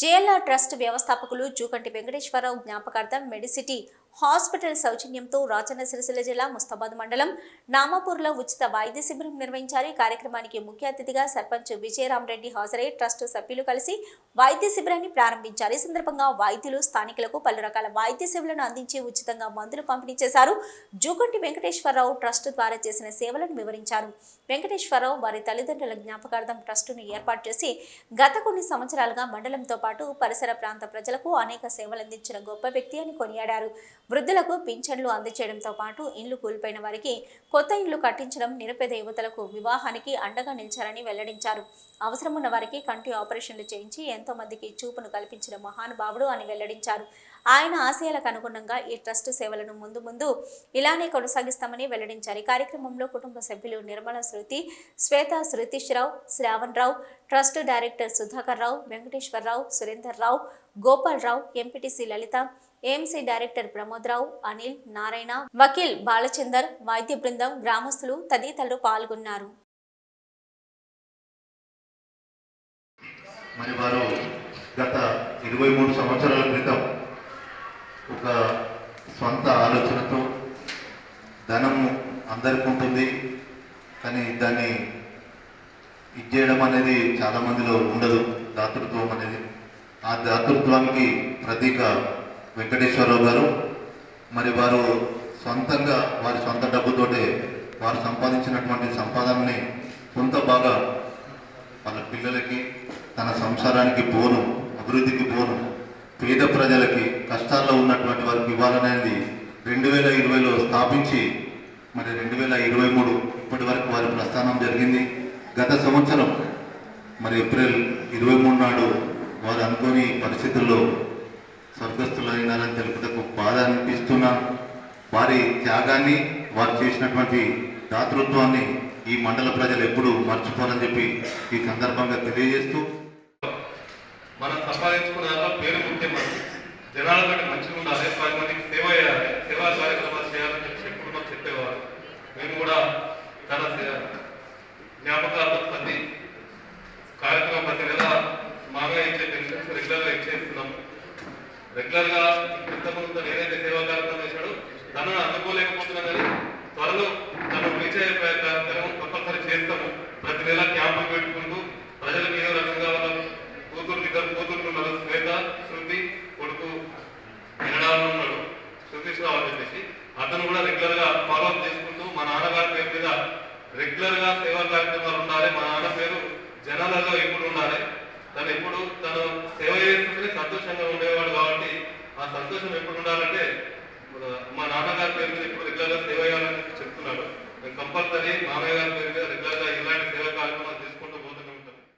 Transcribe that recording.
JLR trust వ్యవస్థాపకులు జూకంటి వెంకటేశ్వరరావు జ్ఞాపకార్థం Medicity hospital సౌజన్యంతో రాచన్న సిరిసిల్ల జిల్లా ముస్తాబాద్ మండలం నామాపూర్లో ఉచిత వైద్య శిబిరం నిర్వహించారు ఈ కార్యక్రమానికి ముఖ్య అతిథిగా సర్పంచ్ విజయరామరెడ్డి హాజరై ట్రస్ట్ సభ్యులు కలిసి వైద్య శిబిరాన్ని ప్రారంభించారు. ఈ సందర్భంగా వైద్యులు స్థానికులకు పలు రకాల వైద్య సేవలను అందించి ఉచితంగా మందులు పంపిణీ చేశారు. జూకంటి వెంకటేశ్వరరావు ట్రస్ట్ ద్వారా చేసిన సేవలను వివరించారు. వెంకటేశ్వరరావు వారి తల్లిదండ్రుల జ్ఞాపకార్థం ట్రస్టును ఏర్పాటు చేసి గత కొన్ని సంవత్సరాలుగా మండలంతో పాటు పరిసర ప్రాంత ప్రజలకు అనేక సేవలు అందించిన గొప్ప వ్యక్తి అని కొనియాడారు. వృద్ధులకు పింఛన్లు అందచేయడంతో పాటు ఇండ్లు కూలిపోయిన వారికి కొత్త ఇండ్లు కట్టించడం నిరుపేద యువతలకు వివాహానికి అండగా నిలిచారని వెల్లడించారు. అవసరం ఉన్న వారికి కంటి ఆపరేషన్లు చేయించి ఎంతో మందికి చూపును కల్పించిన మహానుభావుడు అని వెల్లడించారు. ఆయన ఆశయాలకు అనుగుణంగా ఈ ట్రస్ట్ సేవలను ముందు ముందు ఇలానే కొనసాగిస్తామని వెల్లడించారు. ఈ కార్యక్రమంలో కుటుంబ సభ్యులు Nirmala Shruti Shweta Shruteesh Rao Shravan Rao trust director Sudhakar Rao Venkateswararao Surender Rao Gopal Rao MPTC Lalitha AMC director Pramod Rao Anil Narayana Vakeel Balachander వైద్య బృందం గ్రామస్తులు తదితరులు పాల్గొన్నారు. మరి వారు గత ఇరవై మూడు సంవత్సరాల క్రితం ఒక సొంత ఆలోచనతో ధనము అందరికి ఉంటుంది కానీ దాన్ని ఇచ్చేయడం అనేది చాలామందిలో ఉండదు. దాతృత్వం అనేది. ఆ దాతృత్వానికి ప్రతీక వెంకటేశ్వరరావు గారు మరి వారు సొంతంగా వారి సొంత డబ్బుతోటే వారు సంపాదించినటువంటి సంపాదనని కొంత బాగా వాళ్ళ పిల్లలకి తన సంసారానికి పోను అభివృద్ధికి పోను పేద ప్రజలకి కష్టాల్లో ఉన్నటువంటి వారికి ఇవ్వాలనేది రెండు వేల ఇరవైలో స్థాపించి మరి రెండు వేల ఇరవై మూడు ఇప్పటి వరకు వారి ప్రస్థానం జరిగింది. గత సంవత్సరం మరి ఏప్రిల్ ఇరవై మూడు నాడు వారు అనుకోని పరిస్థితుల్లో స్వర్గస్థులైనారని తెలుపుటకు బాధ అనిపిస్తున్నా వారి త్యాగాన్ని వారు చేసినటువంటి దాతృత్వాన్ని ఈ మండల ప్రజలు ఎప్పుడూ మర్చిపోరని చెప్పి ఈ సందర్భంగా తెలియజేస్తూ మనం సంపాదించుకున్న దాంట్లో పేరు ముఖ్యం మనకి. జనాల కంటే మంచిగా ఉండాలి పది మందికి సేవ చేయాలి సేవా కార్యక్రమాలు చేయాలని చెప్పి ఎప్పుడు మనం చెప్పేవారు. మేము కూడా చాలా సే- జ్ఞాపకార్థం కార్యక్రమం ప్రతి నెల మాగా ఇచ్చే పెన్షన్స్ రెగ్యులర్గా ఇచ్చేస్తున్నాం రెగ్యులర్గా ఇంతకుముందు ఏదైతే సేవా కార్యక్రమం చేశాడో తనను అందుకోలేకపోతున్నా త్వరలో తను పిలిచే కార్యక్రమం తప్పనిసరి చేస్తాము. ప్రతి నెల క్యాంపులు పెట్టుకుంటూ ప్రజలకు ఏదో రకంగా వాళ్ళ కూతురు ఇద్దరు కూతురు ఉన్నారు శ్వేత శృతి కొడుకు వినడాలను ఉన్నాడు. శృతీష్ రావు అని చెప్పేసి అతను కూడా రెగ్యులర్గా ఫాలో అప్ చేసుకుంటూ మా నాన్నగారి పేరు మీద రెగ్యులర్గా సేవా కార్యక్రమాలు ఉండాలి. మా నాన్న పేరు జనాలలో ఎప్పుడు ఉండాలి. తను ఎప్పుడు తను సేవ చేస్తుంటే సంతోషంగా ఉండేవాడు కాబట్టి ఆ సంతోషం ఎప్పుడు ఉండాలంటే మా నాన్నగారి పేరు మీద ఇప్పుడు రెగ్యులర్గా సేవ